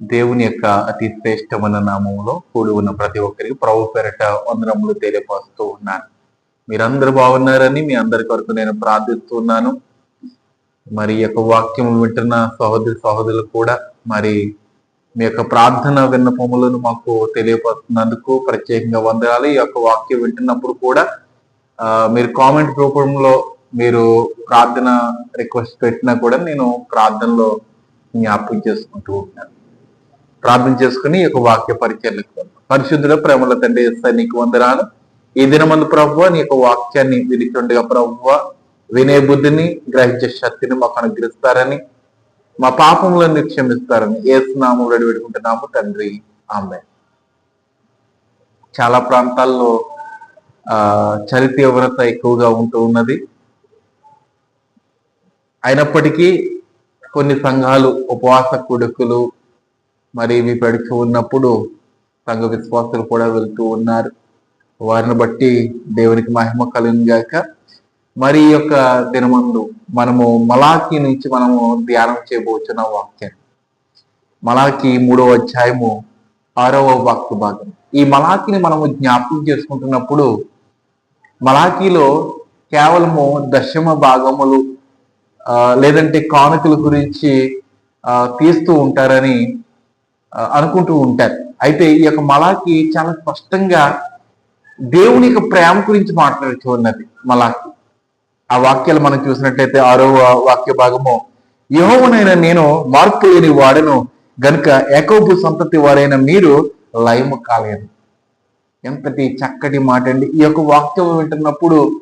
దేవుని యొక్క అతి శ్రేష్టమైన నామంలో కూడి ఉన్న ప్రతి ఒక్కరికి ప్రభు పెరట వందనములు తెలియపరుస్తూ ఉన్నాను. మీరందరూ బాగున్నారని మీ అందరి కొరకు నేను ప్రార్థిస్తున్నాను మరి యొక్క వాక్యం వింటున్న సహోదరి సహోదరులు కూడా మరి మీ యొక్క ప్రార్థన విన్నపములను మాకు తెలియపరుస్తున్నందుకు ప్రత్యేకంగా వందనాలు. ఈ యొక్క వాక్యం వింటున్నప్పుడు కూడా మీరు కామెంట్ రూపంలో మీరు ప్రార్థన రిక్వెస్ట్ పెట్టినా కూడా నేను ప్రార్థనలో జ్ఞాపకం చేసుకుంటూ ఉంటాను. ప్రార్థన చేసుకుని ఈ యొక్క వాక్య పరిచర్లకు పరిశుద్ధుల ప్రేమల తండ్రి యేసయ్య నీకు వందనాలు. ఈ దినమందు ప్రభువ నీ యొక్క వాక్యాన్ని వినిచుండగా ప్రభువ వినే బుద్ధిని గ్రహించే శక్తిని మాకు అనుగ్రహిస్తారని మా పాపములను క్షమిస్తారని ఏసునామం రెడీ పెట్టుకుంటున్నాము తండ్రి. ఆమె చాలా ప్రాంతాల్లో ఆ చలి తీవ్రత ఎక్కువగా ఉంటూ ఉన్నది. అయినప్పటికీ కొన్ని సంఘాలు ఉపవాస కుడుకులు మరి ఇవి పెడుతూ ఉన్నప్పుడు సంఘ విశ్వాసులు కూడా వెళ్తూ ఉన్నారు. వారిని బట్టి దేవునికి మహిమ కలిగాక మరి ఈ యొక్క దినమందు మనము మలాకి నుంచి మనము ధ్యానం చేయబోతున్న వాక్యం. మలాకి మూడవ అధ్యాయము ఆరవ వాక్య భాగం. ఈ మలాకిని మనము జ్ఞాపకం చేసుకుంటున్నప్పుడు మలాకీలో కేవలము దశమ భాగములు లేదంటే కానుకల గురించి తీస్తూ ఉంటారని అనుకుంటూ ఉంటారు. అయితే ఈ యొక్క మలాకి చాలా స్పష్టంగా దేవుని యొక్క ప్రేమ గురించి మాట్లాడుతూ ఉన్నది మలాకి ఆ వాక్యాలు మనం చూసినట్లయితే ఆరో వాక్య భాగము యహోవనైన నేను మార్పు లేని వాడను గనుక ఏకోబు సంతతి వారైన మీరు లయము కాలేదు ఎంతటి చక్కటి మాట అండి. ఈ యొక్క వాక్యం వింటున్నప్పుడు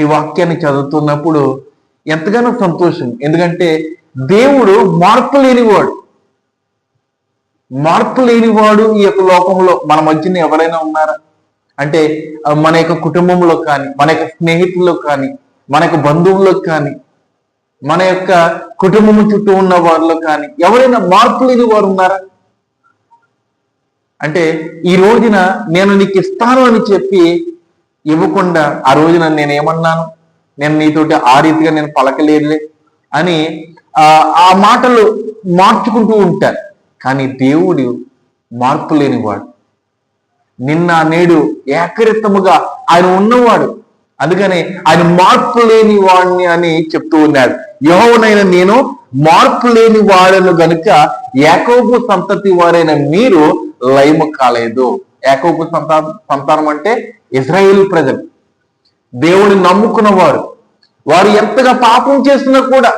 ఈ వాక్యాన్ని చదువుతున్నప్పుడు ఎంతగానో సంతోషం. ఎందుకంటే దేవుడు మార్పు లేనివాడు. మార్పు లేనివాడు ఈ యొక్క లోకంలో మన మధ్యన ఎవరైనా ఉన్నారా? అంటే మన యొక్క కుటుంబంలో కానీ మన యొక్క స్నేహితుల్లో కానీ మన యొక్క బంధువుల్లో కానీ మన యొక్క కుటుంబం చుట్టూ ఉన్న వారిలో కానీ ఎవరైనా మార్పు లేని వారు ఉన్నారా? అంటే ఈ రోజున నేను నీకు ఇస్తాను అని చెప్పి ఇవ్వకుండా ఆ రోజున నేను ఏమన్నాను నేను నీతోటి ఆ రీతిగా నేను పలకలేదులే అని ఆ ఆ మాటలు మార్చుకుంటూ ఉంటారు. కానీ దేవుడు మార్పు లేనివాడు. నిన్న నేడు ఏకరిత్తముగా ఆయన ఉన్నవాడు. అందుకనే ఆయన మార్పు లేని వాడిని అని చెప్తూ ఉన్నాడు. యహోనైన నేను మార్పు లేని వాడను గనుక ఏకోపు సంతతి వారైన మీరు లయము కాలేదు. ఏకోపు సంతా సంతానం అంటే ఇజ్రాయేల్ ప్రజలు. దేవుని నమ్ముకున్న వారు వారు ఎంతగా పాపం చేసినా కూడా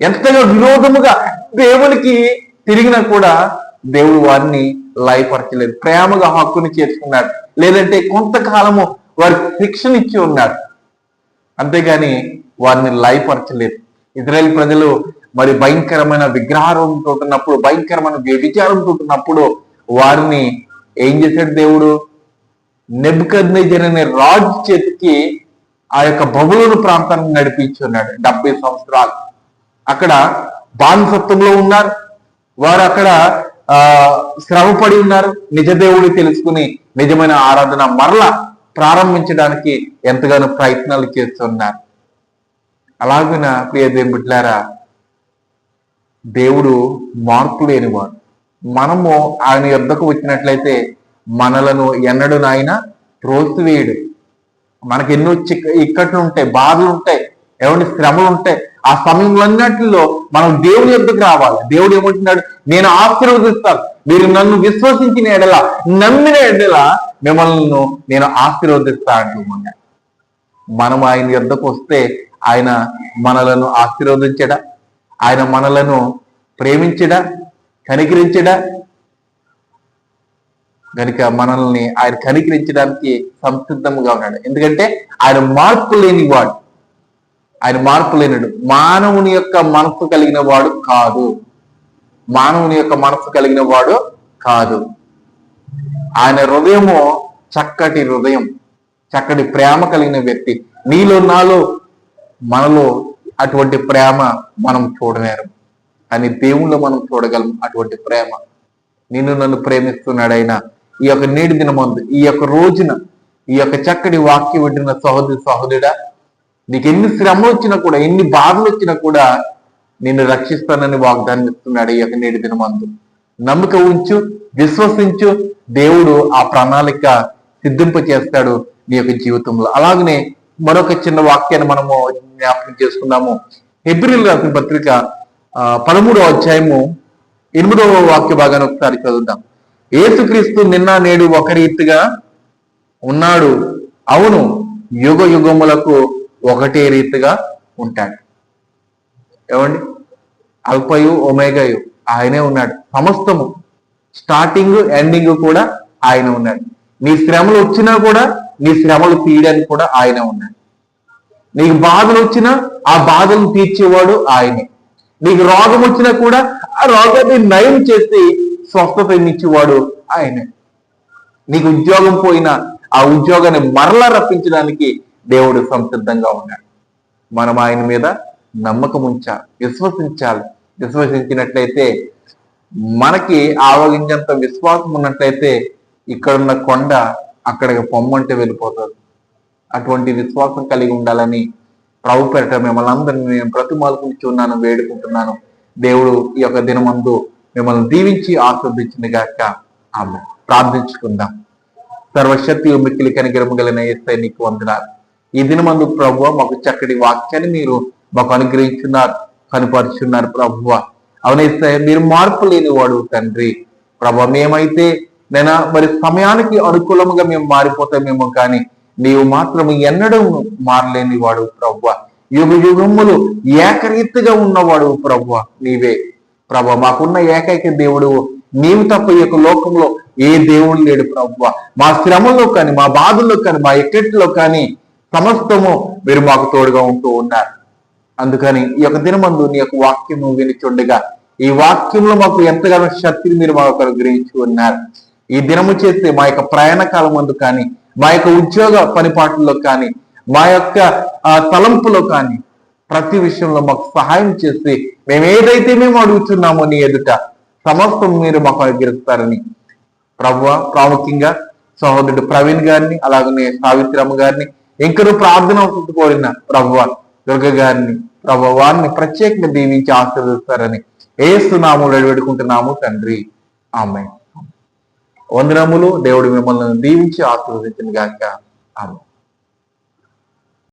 ఎంతగా విరోధముగా దేవునికి తిరిగినా కూడా దేవుడు వారిని లయపరచలేదు. ప్రేమగా హక్కుని చేర్చుకున్నాడు. లేదంటే కొంతకాలము వారికి శిక్షణ ఇచ్చి ఉన్నాడు అంతేగాని వారిని లయపరచలేదు. ఇజ్రాయెల్ ప్రజలు మరి భయంకరమైన విగ్రహారంతో ఉన్నప్పుడు భయంకరమైన వ్యభిచారంతో ఉన్నప్పుడు వారిని ఏం చేశాడు దేవుడు? నెబ్బకద్నేజర్ అనే రాజు చేతికి ఆ యొక్క బబులోను ప్రాంతాన్ని నడిపించి ఉన్నాడు. డెబ్బై సంవత్సరాలు. అక్కడ బానిసత్వంలో ఉన్నారు. వారు అక్కడ ఆ శ్రమపడి ఉన్నారు. నిజదేవుడి తెలుసుకుని నిజమైన ఆరాధన మరల ప్రారంభించడానికి ఎంతగానో ప్రయత్నాలు చేస్తున్నారు. అలాగిన ప్రియ దేవుడిలారా దేవుడు మార్పు లేనివాడు. మనము ఆయన యుద్ధకు వచ్చినట్లయితే మనలను ఎన్నడూ నాయన త్రోసివేయడు. మనకి ఎన్నో చిక్క ఇక్కట్లు ఉంటాయి బాధలు ఉంటాయి ఏమంటే శ్రమలు ఉంటాయి ఆ సమయంలో మనం దేవుని యొద్దకు రావాలి. దేవుడు ఏమంటున్నాడు? నేను ఆశీర్వదిస్తాను. మీరు నన్ను విశ్వసించిన ఎడల నమ్మిన ఎడల మిమ్మల్ని నేను ఆశీర్వదిస్తా అంటూ మనం ఆయన యొద్దకు వస్తే ఆయన మనలను ఆశీర్వదించడా? ఆయన మనలను ప్రేమించడా? కనికరించడా? కనుక మనల్ని ఆయన కనికరించడానికి సంసిద్ధంగా ఉన్నాడు. ఎందుకంటే ఆయన మార్పు లేని వాడు ఆయన మార్పు లేనిడు. మానవుని యొక్క మనసు కలిగిన వాడు కాదు. మానవుని యొక్క మనసు కలిగిన వాడు కాదు. ఆయన హృదయము చక్కటి హృదయం చక్కటి ప్రేమ కలిగిన వ్యక్తి. నీలో నాలో మనలో అటువంటి ప్రేమ మనం చూడలేరు. కానీ దేవుళ్ళు మనం చూడగలం అటువంటి ప్రేమ. నిన్ను నన్ను ప్రేమిస్తున్నాడు ఆయన ఈ యొక్క నేటి దినమందు ఈ యొక్క రోజున ఈ యొక్క చక్కటి వాక్యం వింటున్న సహోదరి సహోదరుడా నీకు ఎన్ని శ్రమలు వచ్చినా కూడా ఎన్ని బాధలు వచ్చినా కూడా నిన్ను రక్షిస్తానని వాగ్దానం ఇస్తున్నాడు ఈ యొక్క నేటి దినమందు. నమ్మిక ఉంచు విశ్వసించు దేవుడు ఆ ప్రణాళిక సిద్ధింప చేస్తాడు నీ యొక్క జీవితంలో. అలాగనే మరొక చిన్న వాక్యాన్ని మనము జ్ఞాపకం చేసుకుందాము. హెబ్రిల్ రాసిన పత్రిక పదమూడవ అధ్యాయము ఎనిమిదవ వాక్య భాగాన్ని ఒకసారి చదువుదాం. ఏసుక్రీస్తు నిన్న నేడు ఒక రీతిగా ఉన్నాడు. అవును యుగ యుగములకు ఒకటే రీతిగా ఉంటాడు. ఏమండి అల్పయు ఒమేగయు ఆయనే ఉన్నాడు. సమస్తము. స్టార్టింగ్ ఎండింగ్ కూడా ఆయన ఉన్నాడు. నీ శ్రమలు వచ్చినా కూడా నీ శ్రమలు తీయడానికి కూడా ఆయన ఉన్నాడు. నీకు బాధలు వచ్చినా ఆ బాధలు తీర్చేవాడు ఆయనే. నీకు రోగం వచ్చినా కూడా ఆ రోగాన్ని నయం చేసి స్వస్థత ఇచ్చేవాడు ఆయనే. నీకు ఉద్యోగం పోయినా ఆ ఉద్యోగాన్ని మరలా రప్పించడానికి దేవుడు సంసిద్ధంగా ఉన్నాడు. మనం ఆయన మీద నమ్మకం ఉంచాలి విశ్వసించాలి. విశ్వసించినట్లయితే మనకి ఆవగించేంత విశ్వాసం ఉన్నట్లయితే ఇక్కడున్న కొండ అక్కడికి పొమ్మంటే వెళ్ళిపోతుంది. అటువంటి విశ్వాసం కలిగి ఉండాలని ప్రభు పెరట మిమ్మల్ని అందరినీ నేను ప్రతిమాలుకుంటూ ఉన్నాను వేడుకుంటున్నాను. దేవుడు ఈ యొక్క దినమందు మిమ్మల్ని దీవించి ఆస్వాదించింది గాక. ఆమె ప్రార్థించుకుందాం. సర్వశక్తి మిక్కిలి కనికరము గలిన ఏసై నీకు వందనాలు. ఈ దినమందు ప్రభు మాకు చక్కటి వాక్యాన్ని మీరు మాకు అనుగ్రహించున్నారు కనుపరుచున్నారు ప్రభు అవునేస్తే మీరు మార్పు లేని వాడు తండ్రి. ప్రభు మేమైతే నేను మరి సమయానికి అనుకూలంగా మేము మారిపోతామేమో కానీ నీవు మాత్రం ఎన్నడూ మారలేని వాడు ప్రభు యుగ యుగములు ఏకరీతిగా ఉన్నవాడు ప్రభు నీవే. ప్రభు మాకున్న ఏకైక దేవుడు నీవు తప్ప ఈ యొక్క లోకంలో ఏ దేవుడు లేడు ప్రభు మా శ్రమలో కానీ మా బాధల్లో కానీ మా ఎక్కట్లో కానీ సమస్తము మీరు మాకు తోడుగా ఉంటూ ఉన్నారు. అందుకని ఈ యొక్క దినమందు నీ యొక్క వాక్యము వినిచుండగా ఈ వాక్యంలో మాకు ఎంతగానో శక్తిని మీరు మాకు అనుగ్రహించి ఉన్నారు. ఈ దినము చేస్తే మా యొక్క ప్రయాణ కాలం అందు కానీ మా యొక్క ఉద్యోగ పనిపాట్లలో కానీ మా యొక్క ఆ, తలంపులో కానీ ప్రతి విషయంలో మాకు సహాయం చేసి మేము ఏదైతే మేము అడుగుతున్నామో నీ ఎదుట సమస్తం మీరు మాకు అనుగ్రహిస్తారని ప్రభు ప్రాముఖ్యంగా సహోదరుడు ప్రవీణ్ గారిని అలాగనే సావిత్రమ్మ గారిని ఇంకను ప్రార్థన ఒకటి కోరిన ప్రభు దుర్గ గారిని ప్రభువాన్ని ప్రత్యేకంగా దీవించి ఆశీర్వదిస్తారని ఏస్తున్నాము వేడుకుంటున్నాము తండ్రి. ఆమె వందనములు దేవుడు మిమ్మల్ని దీవించి ఆశీర్వదించిన గాక. ఆమె